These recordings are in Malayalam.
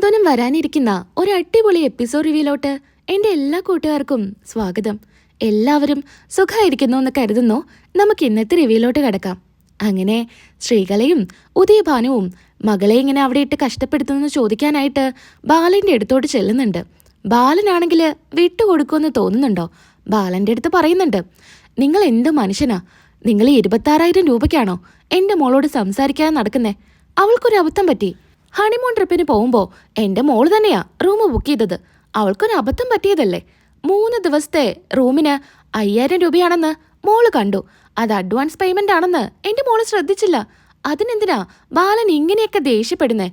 സാന്ത്വനം വരാനിരിക്കുന്ന ഒരു അടിപൊളി എപ്പിസോഡ് റിവ്യൂലോട്ട് എന്റെ എല്ലാ കൂട്ടുകാർക്കും സ്വാഗതം. എല്ലാവരും സുഖമായിരിക്കുന്നു എന്ന് കരുതുന്നു. നമുക്ക് ഇന്നത്തെ റിവ്യൂലോട്ട് കിടക്കാം. അങ്ങനെ ശ്രീകലയും ഉദയഭാനുവും മകളെ ഇങ്ങനെ അവിടെ ഇട്ട് കഷ്ടപ്പെടുത്തുന്നു ചോദിക്കാനായിട്ട് ബാലന്റെ അടുത്തോട്ട് ചെല്ലുന്നുണ്ട്. ബാലനാണെങ്കിൽ വിട്ടുകൊടുക്കുമെന്ന് തോന്നുന്നുണ്ടോ? ബാലന്റെ അടുത്ത് പറയുന്നുണ്ട്. നിങ്ങൾ എന്ത് മനുഷ്യനാ? നിങ്ങൾ ഇരുപത്താറായിരം രൂപയ്ക്കാണോ എന്റെ മോളോട് സംസാരിക്കാതെ നടക്കുന്നേ? അവൾക്കൊരു അബദ്ധം പറ്റി. ഹണിമൂൺ ട്രിപ്പിന് പോകുമ്പോൾ എന്റെ മോൾ തന്നെയാ റൂം ബുക്ക് ചെയ്തത്. അവൾക്കൊരു അബദ്ധം പറ്റിയതല്ലേ? മൂന്ന് ദിവസത്തെ റൂമിന് അയ്യായിരം രൂപയാണെന്ന് മോൾ കണ്ടു. അത് അഡ്വാൻസ് പേയ്മെന്റ് ആണെന്ന് എന്റെ മോൾ ശ്രദ്ധിച്ചില്ല. അതിനെന്തിനാ ബാലൻ ഇങ്ങനെയൊക്കെ ദേഷ്യപ്പെടുന്നേ?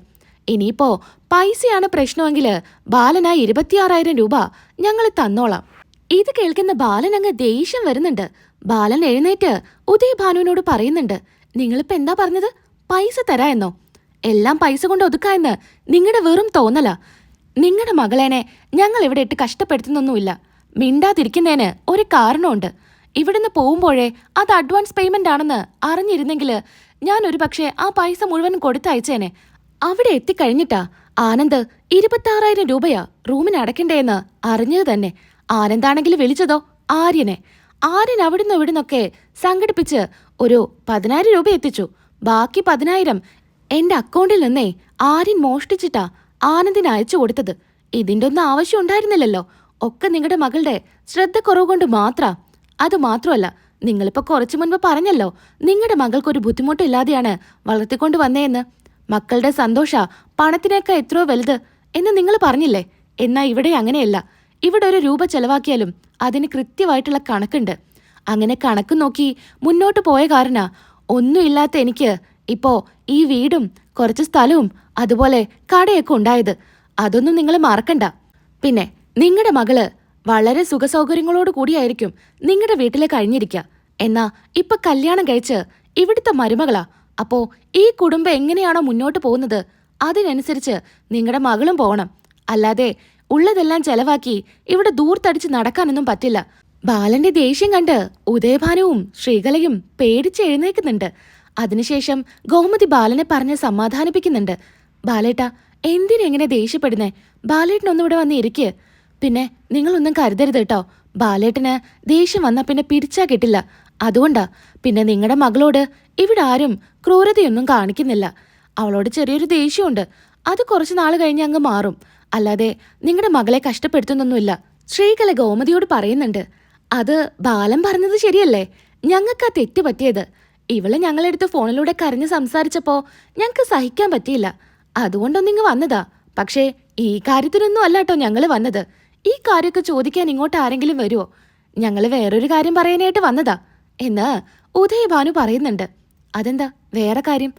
ഇനിയിപ്പോ പൈസയാണ് പ്രശ്നമെങ്കിൽ ബാലനാ ഇരുപത്തിയാറായിരം രൂപ ഞങ്ങൾ തന്നോളാം. ഇത് കേൾക്കുന്ന ബാലൻ അങ്ങ് ദേഷ്യം വരുന്നുണ്ട്. ബാലൻ എഴുന്നേറ്റ് ഉദയ ഉദയഭാനുവിനോട് പറയുന്നുണ്ട്. നിങ്ങളിപ്പോ എന്താ പറഞ്ഞത്? പൈസ തരാ എന്നോ? എല്ലാം പൈസ കൊണ്ട് ഒതുക്കായെന്ന് നിങ്ങളുടെ വെറും തോന്നല. നിങ്ങളുടെ മകളേനെ ഞങ്ങൾ ഇവിടെ ഇട്ട് കഷ്ടപ്പെടുത്തുന്നൊന്നുമില്ല. മിണ്ടാതിരിക്കുന്നതിന് ഒരു കാരണമുണ്ട്. ഇവിടുന്ന് പോകുമ്പോഴേ അത് അഡ്വാൻസ് പേയ്മെന്റ് ആണെന്ന് അറിഞ്ഞിരുന്നെങ്കിൽ ഞാൻ ഒരു പക്ഷേ ആ പൈസ മുഴുവൻ കൊടുത്തയച്ചേനെ. അവിടെ എത്തിക്കഴിഞ്ഞിട്ടാ ആനന്ദ് ഇരുപത്താറായിരം രൂപയാ റൂമിന് അടയ്ക്കണ്ടേന്ന് അറിഞ്ഞത് തന്നെ. ആനന്ദാണെങ്കിൽ വിളിച്ചതോ ആര്യനെ. ആര്യൻ അവിടുന്ന് ഇവിടുന്നൊക്കെ സംഘടിപ്പിച്ച് ഒരു പതിനായിരം രൂപ എത്തിച്ചു. ബാക്കി പതിനായിരം എന്റെ അക്കൗണ്ടിൽ നിന്നേ ആര്യൻ മോഷ്ടിച്ചിട്ടാ ആനന്ദിന് അയച്ചു കൊടുത്തത്. ഇതിന്റെ ഒന്നും ആവശ്യം ഉണ്ടായിരുന്നില്ലല്ലോ. ഒക്കെ നിങ്ങളുടെ മകളുടെ ശ്രദ്ധ കുറവ് കൊണ്ട് മാത്രാ. അത് മാത്രമല്ല നിങ്ങളിപ്പോ കുറച്ചു മുൻപ് പറഞ്ഞല്ലോ നിങ്ങളുടെ മകൾക്കൊരു ബുദ്ധിമുട്ടില്ലാതെയാണ് വളർത്തിക്കൊണ്ട് വന്നേന്ന്. മക്കളുടെ സന്തോഷ പണത്തിനേക്കാൾ എത്രയോ വലുത് എന്ന് നിങ്ങൾ പറഞ്ഞില്ലേ? എന്നാ ഇവിടെ അങ്ങനെയല്ല. ഇവിടെ ഒരു രൂപ ചെലവാക്കിയാലും അതിന് കൃത്യമായിട്ടുള്ള കണക്കുണ്ട്. അങ്ങനെ കണക്ക് നോക്കി മുന്നോട്ട് പോയ കാരണ ഒന്നുമില്ലാത്ത എനിക്ക് ഇപ്പോ ഈ വീടും കുറച്ച് സ്ഥലവും അതുപോലെ കടയൊക്കെ ഉണ്ടായത്. അതൊന്നും നിങ്ങൾ മറക്കണ്ട. പിന്നെ നിങ്ങളുടെ മകൾ വളരെ സുഖസൗകര്യങ്ങളോട് കൂടിയായിരിക്കും നിങ്ങളുടെ വീട്ടിലെ കഴിഞ്ഞിരിക്കുക എന്നാ ഇപ്പൊ കല്യാണം കഴിച്ച് ഇവിടുത്തെ മരുമകളാ. അപ്പോ ഈ കുടുംബം എങ്ങനെയാണോ മുന്നോട്ട് പോകുന്നത്? അതിനനുസരിച്ച് നിങ്ങളുടെ മകളും പോകണം അല്ലാതെ ഉള്ളതെല്ലാം ചെലവാക്കി ഇവിടെ ദൂർത്തടിച്ച് നടക്കാനൊന്നും പറ്റില്ല. ബാലന്റെ ദേഷ്യം കണ്ട് ഉദയഭാനുവും ശ്രീകലയും പേടിച്ച് എഴുന്നേക്കുന്നുണ്ട് അതിനുശേഷം ഗോമതി ബാലനെ പറഞ്ഞ് സമാധാനിപ്പിക്കുന്നുണ്ട്. ബാലേട്ട എന്തിനെങ്ങനെ ദേഷ്യപ്പെടുന്നേ? ബാലേട്ടനൊന്നും ഇവിടെ വന്ന് ഇരിക്കുക പിന്നെ നിങ്ങളൊന്നും കരുതരുത് കേട്ടോ. ബാലേട്ടന് ദേഷ്യം വന്നാ പിന്നെ പിടിച്ചാ കിട്ടില്ല. അതുകൊണ്ടാ പിന്നെ നിങ്ങളുടെ മകളോട് ഇവിടെ ആരും ക്രൂരതയൊന്നും കാണിക്കുന്നില്ല. അവളോട് ചെറിയൊരു ദേഷ്യമുണ്ട്. അത് കുറച്ച് നാൾ കഴിഞ്ഞ് അങ്ങ് മാറും. അല്ലാതെ നിങ്ങളുടെ മകളെ കഷ്ടപ്പെടുത്തുന്നൊന്നുമില്ല. ശ്രീകല ഗോമതിയോട് പറയുന്നുണ്ട്. അത് ബാലം പറഞ്ഞത് ശരിയല്ലേ? ഞങ്ങൾക്ക് ആ തെറ്റ് പറ്റിയത്. ഇവൾ ഞങ്ങളെടുത്ത് ഫോണിലൂടെ കരഞ്ഞ് സംസാരിച്ചപ്പോ ഞങ്ങൾക്ക് സഹിക്കാൻ പറ്റിയില്ല. അതുകൊണ്ടൊന്നിങ്ങ് വന്നതാ. പക്ഷേ ഈ കാര്യത്തിനൊന്നും അല്ല കേട്ടോ ഞങ്ങൾ വന്നത്. ഈ കാര്യമൊക്കെ ചോദിക്കാൻ ഇങ്ങോട്ട് ആരെങ്കിലും വരുമോ ഞങ്ങൾ വേറൊരു കാര്യം പറയാനായിട്ട് വന്നതാ. എന്ന് ഉദയഭാനു പറയുന്നുണ്ട്. അതെന്താ? വേറെ കാര്യം.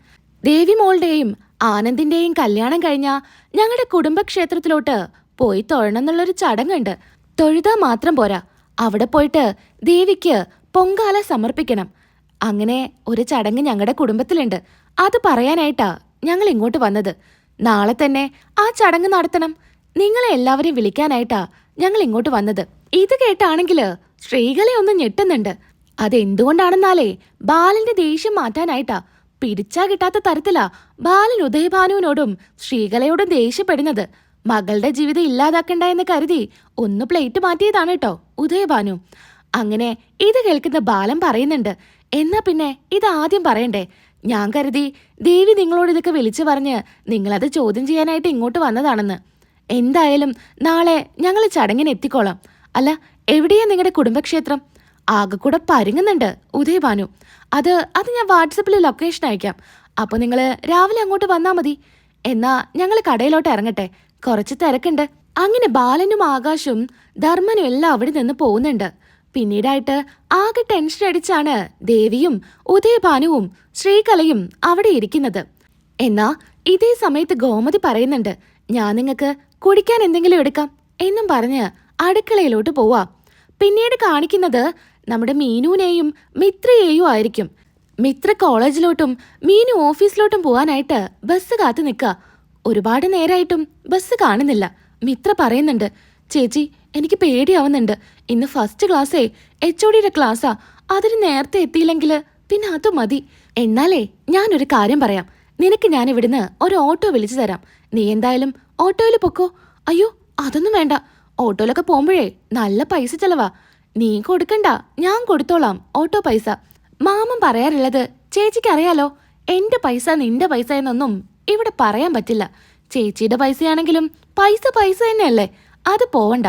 ദേവി മോളുടെയും ആനന്ദിന്റെയും കല്യാണം കഴിഞ്ഞ ഞങ്ങളുടെ കുടുംബക്ഷേത്രത്തിലോട്ട് പോയി തൊഴണം എന്നുള്ളൊരു ചടങ്ങുണ്ട്. തൊഴുതാ മാത്രം പോരാ. അവിടെ പോയിട്ട് ദേവിക്ക് പൊങ്കാല സമർപ്പിക്കണം. അങ്ങനെ ഒരു ചടങ്ങ് ഞങ്ങളുടെ കുടുംബത്തിലുണ്ട്. അത് പറയാനായിട്ടാ ഞങ്ങൾ ഇങ്ങോട്ട് വന്നത്. നാളെ തന്നെ ആ ചടങ്ങ് നടത്തണം. നിങ്ങളെ എല്ലാവരെയും വിളിക്കാനായിട്ടാ ഞങ്ങൾ ഇങ്ങോട്ട് വന്നത്. ഇത് കേട്ടാണെങ്കിൽ സ്ത്രീകളെ ഒന്ന് ഞെട്ടുന്നുണ്ട്. അതെന്തുകൊണ്ടാണെന്നാലേ ബാലന്റെ ദേഷ്യം മാറ്റാനായിട്ടാ. പിടിച്ചാ കിട്ടാത്ത തരത്തിലാ ബാലൻ ഉദയഭാനുവിനോടും ശ്രീകലയോടും ദേഷ്യപ്പെടുന്നത്. മകളുടെ ജീവിതം ഇല്ലാതാക്കണ്ട എന്ന് കരുതി ഒന്ന് പ്ലേറ്റ് മാറ്റിയതാണ് കേട്ടോ ഉദയഭാനു. അങ്ങനെ ഇത് കേൾക്കുന്ന ബാലൻ പറയുന്നുണ്ട് എന്നാ പിന്നെ ഇത് ആദ്യം പറയണ്ടേ? ഞാൻ കരുതി ദേവി നിങ്ങളോട് ഇതൊക്കെ വിളിച്ചു പറഞ്ഞ് നിങ്ങളത് ചോദ്യം ചെയ്യാനായിട്ട് ഇങ്ങോട്ട് വന്നതാണെന്ന്. എന്തായാലും നാളെ ഞങ്ങൾ ചടങ്ങിന് എത്തിക്കോളാം. അല്ല എവിടെയാ നിങ്ങളുടെ കുടുംബക്ഷേത്രം? ആകെ കൂടെ പരുങ്ങുന്നുണ്ട് ഉദയഭാനു അത് അത് ഞാൻ വാട്സപ്പിൽ ലൊക്കേഷൻ അയക്കാം. അപ്പോൾ നിങ്ങൾ രാവിലെ അങ്ങോട്ട് വന്നാൽ മതി. എന്നാ ഞങ്ങൾ കടയിലോട്ട് ഇറങ്ങട്ടെ. കുറച്ച് തിരക്കുണ്ട്. അങ്ങനെ ബാലനും ആകാശും ധർമ്മനും എല്ലാം അവിടെ നിന്ന് പോകുന്നുണ്ട്. പിന്നീടായിട്ട് ആകെ ടെൻഷൻ അടിച്ചാണ് ദേവിയും ഉദയഭാനുവും ശ്രീകലയും അവിടെ ഇരിക്കുന്നത്. എന്നാ ഇതേ സമയത്ത് ഗോമതി പറയുന്നുണ്ട് ഞാൻ നിങ്ങൾക്ക് കുടിക്കാൻ എന്തെങ്കിലും എടുക്കാം എന്നും പറഞ്ഞ് അടുക്കളയിലോട്ട് പോവാ. പിന്നീട് കാണിക്കുന്നത് നമ്മുടെ മീനുവിനെയും മിത്രയെയും ആയിരിക്കും. മിത്ര കോളേജിലോട്ടും മീനു ഓഫീസിലോട്ടും പോവാനായിട്ട് ബസ് കാത്തു നിൽക്കുക ഒരുപാട് നേരായിട്ടും ബസ് കാണുന്നില്ല. മിത്ര പറയുന്നുണ്ട് ചേച്ചി എനിക്ക് പേടിയാവുന്നുണ്ട്. ഇന്ന് ഫസ്റ്റ് ക്ലാസ്സേ എച്ച് ഒ ക്ലാസ്സാ അതിന് നേരത്തെ എത്തിയില്ലെങ്കിൽ പിന്നെ അത് മതി. എന്നാലേ ഞാനൊരു കാര്യം പറയാം. നിനക്ക് ഞാൻ ഇവിടുന്ന് ഒരു ഓട്ടോ വിളിച്ചു തരാം. നീ എന്തായാലും ഓട്ടോയിൽ പൊക്കോ. അയ്യോ അതൊന്നും വേണ്ട. ഓട്ടോയിലൊക്കെ പോകുമ്പോഴേ നല്ല പൈസ ചെലവാ. നീ കൊടുക്കണ്ട. ഞാൻ കൊടുത്തോളാം ഓട്ടോ പൈസ. മാമൻ പറയാറുള്ളത് ചേച്ചിക്ക് അറിയാലോ എന്റെ പൈസ നിന്റെ പൈസ എന്നൊന്നും ഇവിടെ പറയാൻ പറ്റില്ല. ചേച്ചിയുടെ പൈസയാണെങ്കിലും പൈസ പൈസ തന്നെയല്ലേ. അത് പോവണ്ട.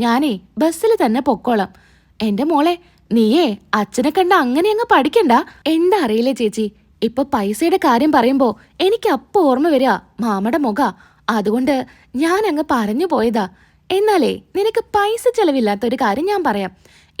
ഞാനേ ബസ്സിൽ തന്നെ പൊക്കോളാം. എന്റെ മോളെ നീയേ അച്ഛനെ കണ്ട അങ്ങനെ അങ്ങ് പഠിക്കണ്ട. എന്താ അറിയില്ലേ ചേച്ചി? ഇപ്പൊ പൈസയുടെ കാര്യം പറയുമ്പോ എനിക്ക് അപ്പൊ ഓർമ്മ വരിക മാമയുടെ മുഖ. അതുകൊണ്ട് ഞാൻ അങ്ങ് പറഞ്ഞു പോയതാ. എന്നാലേ നിനക്ക് പൈസ ചെലവില്ലാത്ത ഒരു കാര്യം ഞാൻ പറയാം.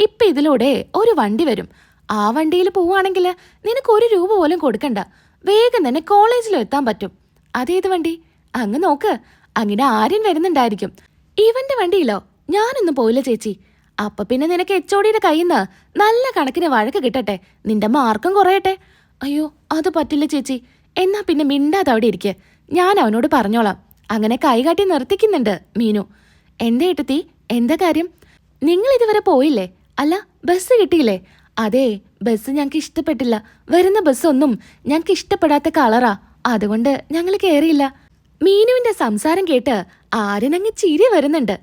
ഇപ്പൊ ഇതിലൂടെ ഒരു വണ്ടി വരും. ആ വണ്ടിയിൽ പോവുകയാണെങ്കിൽ നിനക്ക് ഒരു രൂപ പോലും കൊടുക്കണ്ട. വേഗം തന്നെ കോളേജിലും എത്താൻ പറ്റും. അതേത് വണ്ടി? അങ്ങ് നോക്ക്. അങ്ങനെ ആര്യൻ വരുന്നുണ്ടായിരിക്കും. ഇവന്റെ വണ്ടിയിലോ? ഞാനൊന്നും പോയില്ല ചേച്ചി. അപ്പൊ പിന്നെ നിനക്ക് എച്ചോടിയുടെ കയ്യിൽ നിന്ന് നല്ല കണക്കിന് വഴക്ക് കിട്ടട്ടെ. നിന്റെ മാർക്കും കുറയട്ടെ. അയ്യോ അത് പറ്റില്ല ചേച്ചി. എന്നാ പിന്നെ മിണ്ടാതെ അവിടെ ഇരിക്കെ. ഞാൻ അവനോട് പറഞ്ഞോളാം. അങ്ങനെ കൈകാട്ടി നിർത്തിക്കുന്നുണ്ട് മീനു. എന്റെ ഏട്ടത്തി എന്താ കാര്യം? നിങ്ങൾ ഇതുവരെ പോയില്ലേ? അല്ല ബസ് കിട്ടിയില്ലേ? അതെ ബസ് ഞങ്ങൾക്ക് ഇഷ്ടപ്പെട്ടില്ല. വരുന്ന ബസ്സൊന്നും ഞങ്ങൾക്ക് ഇഷ്ടപ്പെടാത്ത കളറാ. അതുകൊണ്ട് ഞങ്ങൾ കയറിയില്ല മീനുവിന്റെ സംസാരം കേട്ട് ആര്യനങ്ങ് ചിരി വരുന്നുണ്ട്.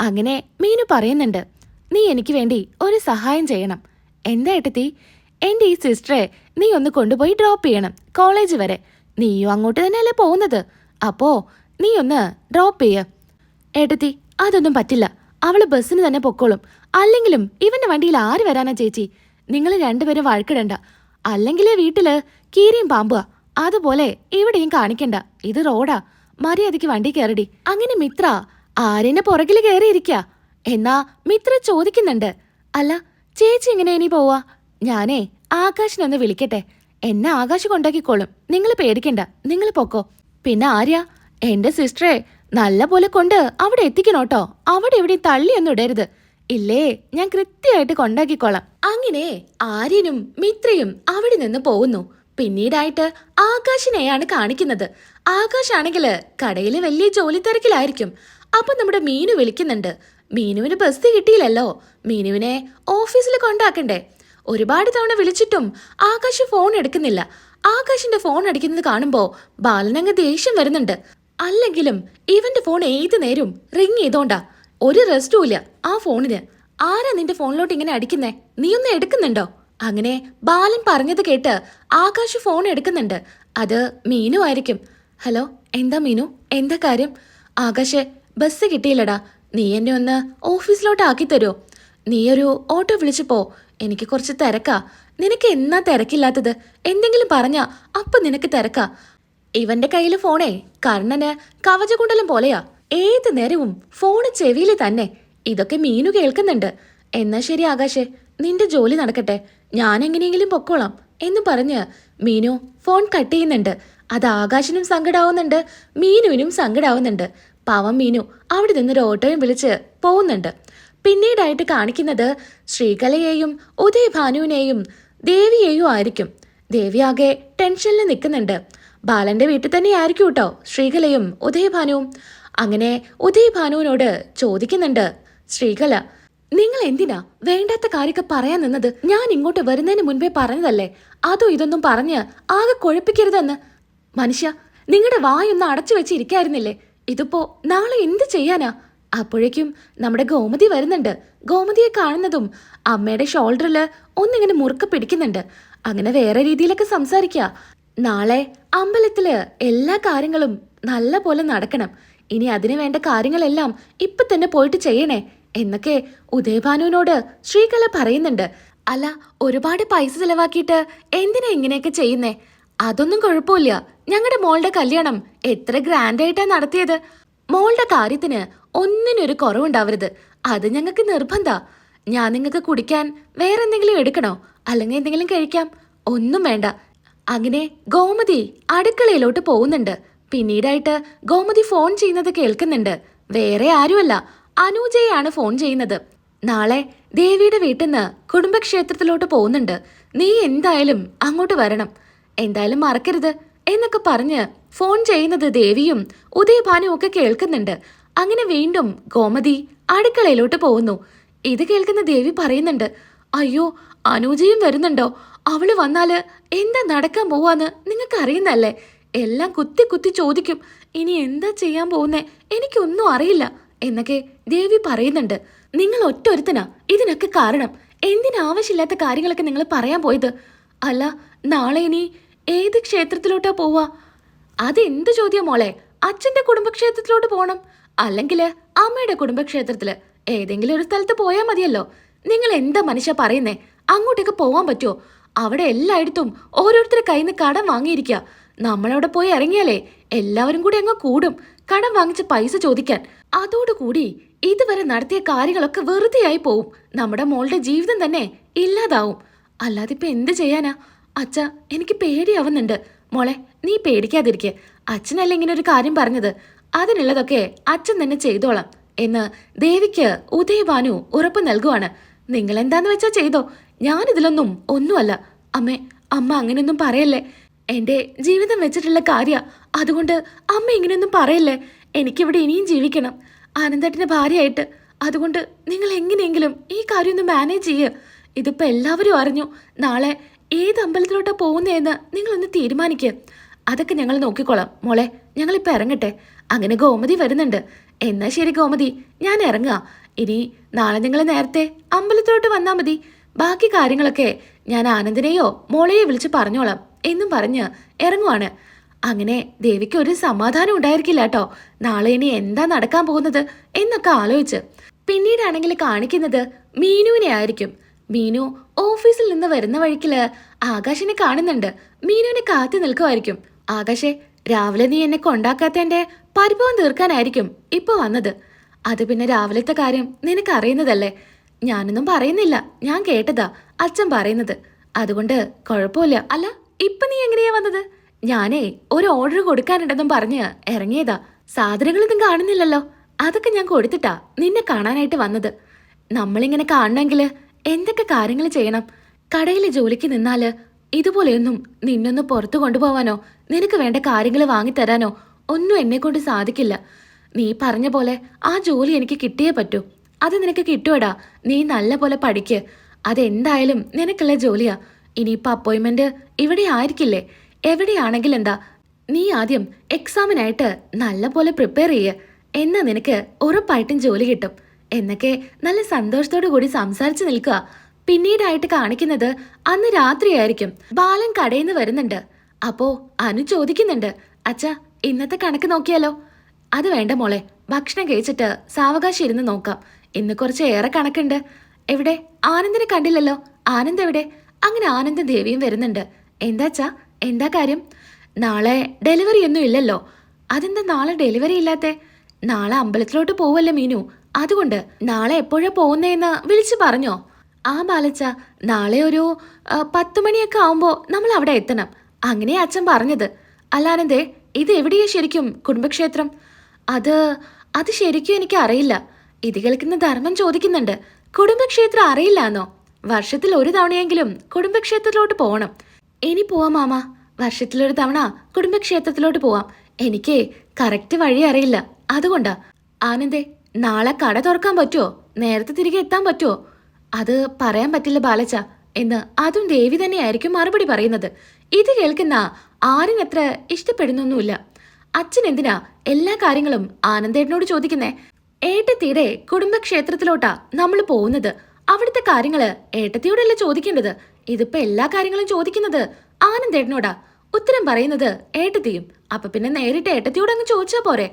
അങ്ങനെ മീനു പറയുന്നുണ്ട് നീ എനിക്ക് വേണ്ടി ഒരു സഹായം ചെയ്യണം. എന്താ ഏട്ടത്തി? എന്റെ ഈ സിസ്റ്ററെ നീ ഒന്ന് കൊണ്ടുപോയി ഡ്രോപ്പ് ചെയ്യണം കോളേജ് വരെ. നീയും അങ്ങോട്ട് തന്നെയല്ലേ പോകുന്നത്? അപ്പോ നീ ഒന്ന് ഡ്രോപ്പ് ചെയ്യ. ഏട്ടത്തി അതൊന്നും പറ്റില്ല. അവൾ ബസ്സിന് തന്നെ പൊക്കോളും. അല്ലെങ്കിലും ഇവന്റെ വണ്ടിയിൽ ആര് വരാനാ ചേച്ചി? നിങ്ങൾ രണ്ടുപേരും വഴക്കിടണ്ട. അല്ലെങ്കിലേ വീട്ടിൽ കീരിയും പാമ്പുക അതുപോലെ ഇവിടെയും കാണിക്കണ്ട. ഇത് റോഡാ. മര്യാദയ്ക്ക് വണ്ടി കയറടി. അങ്ങനെ മിത്ര ആര്യന്റെ പുറകിൽ കയറിയിരിക്ക എന്നാ മിത്ര ചോദിക്കുന്നുണ്ട്. അല്ല ചേച്ചി എങ്ങനെ ഇനി പോവാ? ഞാനേ ആകാശിനൊന്ന് വിളിക്കട്ടെ. എന്നെ ആകാശ് കൊണ്ടാക്കിക്കോളും. നിങ്ങൾ പേടിക്കണ്ട. നിങ്ങൾ പൊക്കോ. പിന്നെ ആര്യ എന്റെ സിസ്റ്ററെ നല്ല പോലെ കൊണ്ട് അവിടെ എത്തിക്കണോട്ടോ അവിടെ ഇവിടെ തള്ളിയൊന്നും ഇടരുത്. ഇല്ലേ ഞാൻ കൃത്യമായിട്ട് കൊണ്ടാക്കിക്കോളാം. അങ്ങനെ ആര്യനും മിത്രയും അവിടെ നിന്ന് പോകുന്നു. പിന്നീടായിട്ട് ആകാശിനെയാണ് കാണിക്കുന്നത്. ആകാശാണെങ്കിൽ കടയിൽ വലിയ ജോലി തിരക്കിലായിരിക്കും അപ്പൊ നമ്മുടെ മീനു വിളിക്കുന്നുണ്ട്. മീനുവിന് ബസ് കിട്ടിയില്ലല്ലോ. മീനുവിനെ ഓഫീസിൽ കൊണ്ടാക്കണ്ടേ. ഒരുപാട് തവണ വിളിച്ചിട്ടും ആകാശ് ഫോൺ എടുക്കുന്നില്ല. ആകാശിന്റെ ഫോൺ അടിക്കുന്നത് കാണുമ്പോ ബാലനങ്ങ് ദേഷ്യം വരുന്നുണ്ട്. അല്ലെങ്കിലും ഇവന്റെ ഫോൺ ഏത് നേരവും റിങ് ചെയ്തോണ്ടാ. ഒരു റെസ്റ്റും ഇല്ല ആ ഫോണിന് ആരാ നിന്റെ ഫോണിലോട്ട് ഇങ്ങനെ അടിക്കുന്നേ? നീ ഒന്ന് എടുക്കുന്നുണ്ടോ? അങ്ങനെ ബാലൻ പറഞ്ഞത് കേട്ട് ആകാശ് ഫോൺ എടുക്കുന്നുണ്ട്. അത് മീനു ആയിരിക്കും. ഹലോ എന്താ മീനു? എന്താ കാര്യം? ആകാശ് ബസ് കിട്ടിയില്ലടാ. നീ എന്നെ ഒന്ന് ഓഫീസിലോട്ട് ആക്കി തരുമോ നീ ഒരു ഓട്ടോ വിളിച്ചു പോ എനിക്ക് കുറച്ച് തിരക്കാ. നിനക്ക് എന്നാ തിരക്കില്ലാത്തത്? എന്തെങ്കിലും പറഞ്ഞാ അപ്പൊ നിനക്ക് തിരക്കാ. ഇവന്റെ കയ്യിൽ ഫോണേ. കർണന് കവചകുണ്ടലം പോലെയാ. ഏത് നേരവും ഫോണ് ചെവിയിൽ തന്നെ. ഇതൊക്കെ മീനു കേൾക്കുന്നുണ്ട്. എന്നാ ശരി ആകാശേ നിന്റെ ജോലി നടക്കട്ടെ. ഞാൻ എങ്ങനെയെങ്കിലും പൊക്കോളാം എന്ന് പറഞ്ഞ് മീനു ഫോൺ കട്ട് ചെയ്യുന്നുണ്ട്. അത് ആകാശിനും സങ്കടാവുന്നുണ്ട് മീനുവിനും സങ്കടാവുന്നുണ്ട്. പാവം മീനു അവിടെ നിന്നൊരു ഓട്ടോയും വിളിച്ച് പോകുന്നുണ്ട്. പിന്നീടായിട്ട് കാണിക്കുന്നത് ശ്രീകലയെയും ഉദയഭാനുവിനെയും ദേവിയെയും ആയിരിക്കും. ദേവി ആകെ ടെൻഷനിൽ നിൽക്കുന്നുണ്ട്. ബാലന്റെ വീട്ടിൽ തന്നെ ആയിരിക്കും കേട്ടോ ശ്രീകലയും ഉദയഭാനുവും അങ്ങനെ ഉദയഭാനുവിനോട് ചോദിക്കുന്നുണ്ട് ശ്രീകല നിങ്ങൾ എന്തിനാ വേണ്ടാത്ത കാര്യമൊക്കെ പറയാൻ നിന്നത്? ഞാൻ ഇങ്ങോട്ട് വരുന്നതിന് മുൻപേ പറഞ്ഞതല്ലേ? അതോ ഇതൊന്നും പറഞ്ഞ് ആകെ കുഴപ്പിക്കരുതെന്ന്? മനുഷ്യ നിങ്ങളുടെ വായൊന്ന് അടച്ചു വെച്ചിരിക്കായിരുന്നില്ലേ? ഇതിപ്പോ നാളെ എന്ത് ചെയ്യാനാ? അപ്പോഴേക്കും നമ്മുടെ ഗോമതി വരുന്നുണ്ട്. ഗോമതിയെ കാണുന്നതും അമ്മയുടെ ഷോൾഡറിൽ ഒന്നിങ്ങനെ മുറുക്ക പിടിക്കുന്നുണ്ട്. അങ്ങനെ വേറെ രീതിയിലൊക്കെ സംസാരിക്കുക നാളെ അമ്പലത്തിൽ എല്ലാ കാര്യങ്ങളും നല്ല പോലെ നടക്കണം. ഇനി അതിനു വേണ്ട കാര്യങ്ങളെല്ലാം ഇപ്പൊ തന്നെ പോയിട്ട് ചെയ്യണേ എന്നൊക്കെ ഉദയഭാനുവിനോട് ശ്രീകല പറയുന്നുണ്ട്. അല്ല ഒരുപാട് പൈസ ചെലവാക്കിയിട്ട് എന്തിനാ ഇങ്ങനെയൊക്കെ ചെയ്യുന്നേ? അതൊന്നും കുഴപ്പമില്ല. ഞങ്ങളുടെ മോളുടെ കല്യാണം എത്ര ഗ്രാൻഡ് ആയിട്ടാ നടത്തിയത്. മോളുടെ കാര്യത്തിന് ഒന്നിനൊരു കുറവുണ്ടാവരുത്. അത് ഞങ്ങൾക്ക് നിർബന്ധ. ഞാൻ നിങ്ങൾക്ക് കുടിക്കാൻ വേറെ എന്തെങ്കിലും എടുക്കണോ? അല്ലെങ്കിൽ എന്തെങ്കിലും കഴിക്കാം? ഒന്നും വേണ്ട. അങ്ങനെ ഗോമതി അടുക്കളയിലോട്ട് പോകുന്നുണ്ട്. പിന്നീടായിട്ട് ഗോമതി ഫോൺ ചെയ്യുന്നത് കേൾക്കുന്നുണ്ട്. വേറെ ആരുമല്ല. അനൂജയാണ് ഫോൺ ചെയ്യുന്നത്. നാളെ ദേവിയുടെ വീട്ടിൽ നിന്ന് കുടുംബക്ഷേത്രത്തിലോട്ട് പോകുന്നുണ്ട്. നീ എന്തായാലും അങ്ങോട്ട് വരണം. എന്തായാലും മറക്കരുത്. എന്നൊക്കെ പറഞ്ഞ് ഫോൺ ചെയ്യുന്നത് ദേവിയും ഉദയഭാനും ഒക്കെ കേൾക്കുന്നുണ്ട്. അങ്ങനെ വീണ്ടും ഗോമതി അടുക്കളയിലോട്ട് പോകുന്നു. ഇത് കേൾക്കുന്ന ദേവി പറയുന്നുണ്ട് അയ്യോ അനുജയും വരുന്നുണ്ടോ? അവൾ വന്നാൽ എന്താ നടക്കാൻ പോവാന്ന് നിങ്ങൾക്ക് അറിയുന്നല്ലേ എല്ലാം കുത്തി കുത്തി ചോദിക്കും ഇനി എന്താ ചെയ്യാൻ പോകുന്നേ? എനിക്കൊന്നും അറിയില്ല എന്നൊക്കെ ദേവി പറയുന്നുണ്ട്. നിങ്ങൾ ഒറ്റൊരുത്തനാ ഇതിനൊക്കെ കാരണം. എന്തിനാവശ്യമില്ലാത്ത കാര്യങ്ങളൊക്കെ നിങ്ങൾ പറയാൻ പോയത്? അല്ല നാളെ ഇനി ഏത് ക്ഷേത്രത്തിലോട്ടാ പോവാ? അതെന്ത് ചോദ്യം മോളെ? അച്ഛന്റെ കുടുംബക്ഷേത്രത്തിലോട്ട് പോകണം അല്ലെങ്കിൽ അമ്മയുടെ കുടുംബക്ഷേത്രത്തിൽ ഏതെങ്കിലും ഒരു സ്ഥലത്ത് പോയാൽ മതിയല്ലോ. നിങ്ങൾ എന്താ മനുഷ്യ പറയുന്നേ? അങ്ങോട്ടേക്ക് പോവാൻ പറ്റുമോ അവിടെ എല്ലായിടത്തും ഓരോരുത്തരുടെ കയ്യിൽ നിന്ന് കടം വാങ്ങിയിരിക്കുക നമ്മളവിടെ പോയി ഇറങ്ങിയാലേ എല്ലാവരും കൂടി അങ്ങ് കൂടും. കടം വാങ്ങിച്ച് പൈസ ചോദിക്കാൻ. അതോടുകൂടി ഇതുവരെ നടത്തിയ കാര്യങ്ങളൊക്കെ വെറുതെയായി പോവും. നമ്മുടെ മോളുടെ ജീവിതം തന്നെ ഇല്ലാതാവും. അല്ലാതിപ്പോ എന്ത് ചെയ്യാനാ? അച്ഛ എനിക്ക് പേടിയാവുന്നുണ്ട്. മോളെ നീ പേടിക്കാതിരിക്കെ. അച്ഛനല്ല ഇങ്ങനെ ഒരു കാര്യം പറഞ്ഞത്. അതിനുള്ളതൊക്കെ അച്ഛൻ തന്നെ ചെയ്തോളാം എന്ന് ദേവിക്ക് ഉദയഭാനു ഉറപ്പ് നൽകുവാണ്. നിങ്ങൾ എന്താന്ന് വെച്ചാ ചെയ്തോ? ഞാനിതിലൊന്നും ഒന്നുമല്ല. അമ്മേ അമ്മ അങ്ങനെയൊന്നും പറയല്ലേ? എന്റെ ജീവിതം വെച്ചിട്ടുള്ള കാര്യ. അതുകൊണ്ട് അമ്മ ഇങ്ങനെയൊന്നും പറയല്ലേ? എനിക്കിവിടെ ഇനിയും ജീവിക്കണം. ആനന്ദട്ടിന്റെ ഭാര്യയായിട്ട്. അതുകൊണ്ട് നിങ്ങൾ എങ്ങനെയെങ്കിലും ഈ കാര്യം ഒന്ന് മാനേജ് ചെയ്യുക ഇതിപ്പോ എല്ലാവരും അറിഞ്ഞു. നാളെ ഏത് അമ്പലത്തിലോട്ടാ പോകുന്നതെന്ന് നിങ്ങളൊന്ന് തീരുമാനിക്കുക അതൊക്കെ ഞങ്ങൾ നോക്കിക്കോളാം. മോളെ ഞങ്ങളിപ്പോൾ ഇറങ്ങട്ടെ. അങ്ങനെ ഗോമതി വരുന്നുണ്ട്. എന്നാ ശരി ഗോമതി ഞാൻ ഇറങ്ങുക. ഇനി നാളെ നിങ്ങൾ നേരത്തെ അമ്പലത്തിലോട്ട് വന്നാൽ മതി. ബാക്കി കാര്യങ്ങളൊക്കെ ഞാൻ ആനന്ദിനെയോ മോളെയോ വിളിച്ച് പറഞ്ഞോളാം എന്നും പറഞ്ഞ് ഇറങ്ങുവാണ്. അങ്ങനെ ദേവിക്ക് ഒരു സമാധാനം ഉണ്ടായിരിക്കില്ല കേട്ടോ. നാളെ ഇനി എന്താ നടക്കാൻ പോകുന്നത് എന്നൊക്കെ ആലോചിച്ച്. പിന്നീടാണെങ്കിൽ കാണിക്കുന്നത് മീനുവിനെ ആയിരിക്കും മീനു ഓഫീസിൽ നിന്ന് വരുന്ന വഴിക്കിൽ ആകാശിനെ കാണുന്നുണ്ട്. മീനുവിനെ കാത്തു നിൽക്കുമായിരിക്കും. ആകാശെ രാവിലെ നീ എന്നെ കൊണ്ടാക്കാത്തതിന്റെ പരിഭവം തീർക്കാനായിരിക്കും ഇപ്പൊ വന്നത്. അത് പിന്നെ രാവിലത്തെ കാര്യം നിനക്ക് അറിയുന്നതല്ലേ? ഞാനൊന്നും പറയുന്നില്ല. ഞാൻ കേട്ടതാ അച്ഛൻ പറയുന്നത്. അതുകൊണ്ട് കുഴപ്പമില്ല. അല്ല ഇപ്പൊ നീ എങ്ങനെയാ വന്നത്? ഞാനേ ഒരു ഓർഡർ കൊടുക്കാനുണ്ടെന്നും പറഞ്ഞ് ഇറങ്ങിയതാ. സാധനങ്ങളൊന്നും കാണുന്നില്ലല്ലോ. അതൊക്കെ ഞാൻ കൊടുത്തിട്ടാ നിന്നെ കാണാനായിട്ട് വന്നത്. നമ്മളിങ്ങനെ കാണണമെങ്കിൽ എന്തൊക്കെ കാര്യങ്ങൾ ചെയ്യണം? കടയിൽ ജോലിക്ക് നിന്നാൽ ഇതുപോലെയൊന്നും നിന്നൊന്ന് പുറത്തു കൊണ്ടുപോവാനോ? നിനക്ക് വേണ്ട കാര്യങ്ങൾ വാങ്ങിത്തരാനോ? ഒന്നും എന്നെ കൊണ്ട് സാധിക്കില്ല. നീ പറഞ്ഞ പോലെ ആ ജോലി എനിക്ക് കിട്ടിയേ പറ്റൂ. അത് നിനക്ക് കിട്ടുവടാ. നീ നല്ല പോലെ പഠിക്ക്. അതെന്തായാലും നിനക്കുള്ള ജോലിയാ. ഇനിയിപ്പോൾ അപ്പോയിൻമെന്റ് ഇവിടെ ആയിരിക്കില്ലേ? എവിടെയാണെങ്കിൽ എന്താ? നീ ആദ്യം എക്സാമിനായിട്ട് നല്ല പോലെ പ്രിപ്പയർ ചെയ്യ്. എന്നാ നിനക്ക് ഉറപ്പായിട്ടും ജോലി കിട്ടും. എന്നൊക്കെ നല്ല സന്തോഷത്തോടു കൂടി സംസാരിച്ചു നിൽക്കുക. പിന്നീടായിട്ട് കാണിക്കുന്നത് അന്ന് രാത്രിയായിരിക്കും. ബാലൻ കടയിൽ നിന്ന് വരുന്നുണ്ട്. അപ്പോ അനു ചോദിക്കുന്നുണ്ട് അച്ഛാ ഇന്നത്തെ കണക്ക് നോക്കിയാലോ? അത് വേണ്ട മോളെ ഭക്ഷണം കഴിച്ചിട്ട് സാവകാശം ഇരുന്ന് നോക്കാം. ഇന്ന് കുറച്ച് ഏറെ കണക്കുണ്ട്. എവിടെ? ആനന്ദിനെ കണ്ടില്ലല്ലോ. ആനന്ദ് എവിടെ? അങ്ങനെ ആനന്ദ ദേവിയും വരുന്നുണ്ട്. എന്താച്ചാ എന്താ കാര്യം? നാളെ ഡെലിവറി ഒന്നും ഇല്ലല്ലോ. അതെന്താ നാളെ ഡെലിവറി ഇല്ലാത്തെ? നാളെ അമ്പലത്തിലോട്ട് പോവല്ലേ മീനു. അതുകൊണ്ട് നാളെ എപ്പോഴാ പോകുന്നേന്ന് വിളിച്ചു പറഞ്ഞോ. ആ ബാലച്ച നാളെ ഒരു പത്ത് മണിയൊക്കെ ആവുമ്പോ നമ്മൾ അവിടെ എത്തണം. അങ്ങനെ അച്ഛൻ പറഞ്ഞത്. അല്ലാനന്ദേ ഇത് എവിടെയാ ശരിക്കും കുടുംബക്ഷേത്രം? അത് അത് ശരിക്കും എനിക്ക് അറിയില്ല. ഇത് കേൾക്കുന്ന ധർമ്മം ചോദിക്കുന്നുണ്ട് കുടുംബക്ഷേത്രം അറിയില്ലാന്നോ? വർഷത്തിൽ ഒരു തവണയെങ്കിലും കുടുംബക്ഷേത്രത്തിലോട്ട് പോകണം ഇനി പോവാം മാമ. വർഷത്തിലൊരു തവണ കുടുംബക്ഷേത്രത്തിലോട്ട് പോവാം. എനിക്ക് കറക്റ്റ് വഴി അറിയില്ല. അതുകൊണ്ടാ. ആനന്ദേ നാളെ കട തുറക്കാൻ പറ്റുമോ നേരത്തെ തിരികെ എത്താൻ പറ്റുമോ അത് പറയാൻ പറ്റില്ല ബാലച്ച എന്ന് അതും ദേവി തന്നെയായിരിക്കും മറുപടി പറയുന്നത്. ഇത് കേൾക്കുന്ന ആരിനത്ര ഇഷ്ടപ്പെടുന്നൊന്നുമില്ല. അച്ഛൻ എന്തിനാ എല്ലാ കാര്യങ്ങളും ആനന്ദേട്ടനോട് ചോദിക്കുന്നേ? ഏട്ടത്തിയുടെ കുടുംബക്ഷേത്രത്തിലോട്ടാ നമ്മൾ പോകുന്നത്. അവിടുത്തെ കാര്യങ്ങൾ ഏട്ടത്തിയോടല്ല ചോദിക്കേണ്ടത്? ഇതിപ്പോ എല്ലാ കാര്യങ്ങളും ചോദിക്കുന്നത് ആനന്ദേട്ടനോടാ. ഉത്തരം പറയുന്നത് ഏട്ടത്തിയും. അപ്പൊ പിന്നെ നേരിട്ട് ഏട്ടത്തിയോട് അങ്ങ് ചോദിച്ചാ പോരെ?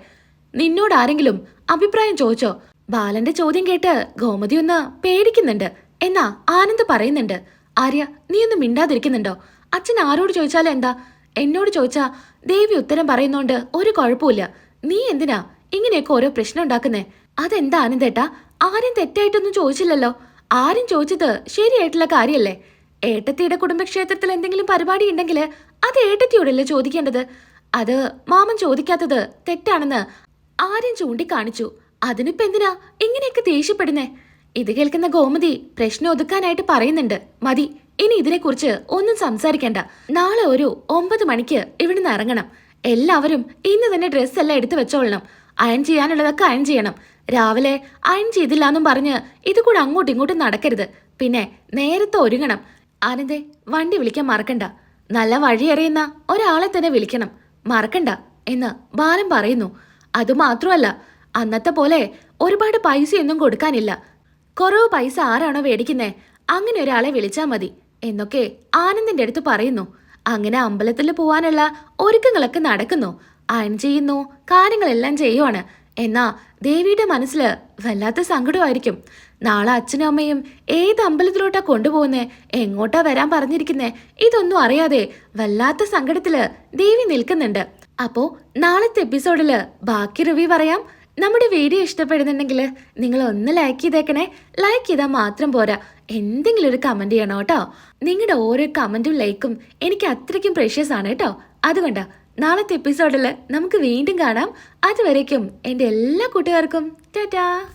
നിന്നോട് ആരെങ്കിലും അഭിപ്രായം ചോദിച്ചോ? ബാലന്റെ ചോദ്യം കേട്ട് ഗോമതി ഒന്ന് പേടിക്കുന്നുണ്ട്. എന്നാ ആനന്ദ് പറയുന്നുണ്ട്. ആര്യ നീ ഒന്ന് മിണ്ടാതിരിക്കുന്നുണ്ടോ? അച്ഛൻ ആരോട് ചോദിച്ചാലും എന്താ? എന്നോട് ചോദിച്ചാ ദേവി ഉത്തരം പറയുന്നോണ്ട് ഒരു കുഴപ്പമില്ല നീ എന്തിനാ ഇങ്ങനെയൊക്കെ ഓരോ പ്രശ്നം ഉണ്ടാക്കുന്നേ? അതെന്താ ആനന്ദേട്ടാ? ആരും തെറ്റായിട്ടൊന്നും ചോദിച്ചില്ലല്ലോ. ആരും ചോദിച്ചത് ശരിയായിട്ടുള്ള കാര്യല്ലേ? ഏട്ടത്തിയുടെ കുടുംബക്ഷേത്രത്തിൽ എന്തെങ്കിലും പരിപാടി ഉണ്ടെങ്കിൽ അത് ഏട്ടത്തിയോടല്ലേ ചോദിക്കേണ്ടത്? അത് മാമൻ ചോദിക്കാത്തത് തെറ്റാണെന്ന് ആരും ചൂണ്ടിക്കാണിച്ചു. അതിനിപ്പോ എന്തിനാ ഇങ്ങനെയൊക്കെ ദേഷ്യപ്പെടുന്നേ? ഇത് കേൾക്കുന്ന ഗോമതി പ്രശ്നം ഒതുക്കാനായിട്ട് പറയുന്നുണ്ട്. മതി ഇനി ഇതിനെക്കുറിച്ച് ഒന്നും സംസാരിക്കണ്ട. നാളെ ഒരു ഒമ്പത് മണിക്ക് ഇവിടുന്ന് ഇറങ്ങണം. എല്ലാവരും ഇന്ന് തന്നെ ഡ്രസ്സ് എല്ലാം എടുത്തു വെച്ചോളണം. അയൺ ചെയ്യാനുള്ളതൊക്കെ അയൺ ചെയ്യണം. രാവിലെ അയൺ ചെയ്തില്ല എന്നും പറഞ്ഞ് ഇത് കൂടെ അങ്ങോട്ടും ഇങ്ങോട്ടും നടക്കരുത്. പിന്നെ നേരത്തെ ഒരുങ്ങണം. ആനന്ദേ വണ്ടി വിളിക്കാൻ മറക്കണ്ട. നല്ല വഴി അറിയുന്ന ഒരാളെ തന്നെ വിളിക്കണം. മറക്കണ്ട എന്ന് ബാലൻ പറയുന്നു. അതുമാത്രമല്ല അന്നത്തെ പോലെ ഒരുപാട് പൈസയൊന്നും കൊടുക്കാനില്ല. കുറവ് പൈസ ആരാണോ മേടിക്കുന്നേ അങ്ങനെ ഒരാളെ വിളിച്ചാൽ മതി എന്നൊക്കെ ആനന്ദിന്റെ അടുത്ത് പറയുന്നു. അങ്ങനെ അമ്പലത്തിൽ പോവാനുള്ള ഒരുക്കങ്ങളൊക്കെ നടക്കുന്നു. അയൺ ചെയ്യുന്നു കാര്യങ്ങളെല്ലാം ചെയ്യുവാണ്. എന്നാ ദേവിയുടെ മനസ്സിൽ വല്ലാത്ത സങ്കടമായിരിക്കും. നാളെ അച്ഛനും അമ്മയും ഏത് അമ്പലത്തിലോട്ടാ കൊണ്ടുപോകുന്നേ എങ്ങോട്ടാ വരാൻ പറഞ്ഞിരിക്കുന്നേ ഇതൊന്നും അറിയാതെ വല്ലാത്ത സങ്കടത്തിൽ ദേവി നിൽക്കുന്നുണ്ട്. അപ്പോ നാളത്തെ എപ്പിസോഡിൽ ബാക്കി റിവ്യൂ പറയാം. നമ്മുടെ വീഡിയോ ഇഷ്ടപ്പെടുന്നുണ്ടെങ്കിൽ നിങ്ങൾ ഒന്ന് ലൈക്ക് ചെയ്തേക്കണേ. ലൈക്ക് ചെയ്താൽ മാത്രം പോരാ. എന്തെങ്കിലും ഒരു കമന്റ് ചെയ്യണം കേട്ടോ. നിങ്ങളുടെ ഓരോ കമന്റും ലൈക്കും എനിക്ക് അത്രയ്ക്കും പ്രഷ്യസ് ആണ് കേട്ടോ. അതുകൊണ്ടാ നാളത്തെ എപ്പിസോഡിൽ നമുക്ക് വീണ്ടും കാണാം. അതുവരേക്കും എന്റെ എല്ലാ കൂട്ടുകാർക്കും. ടാറ്റാ.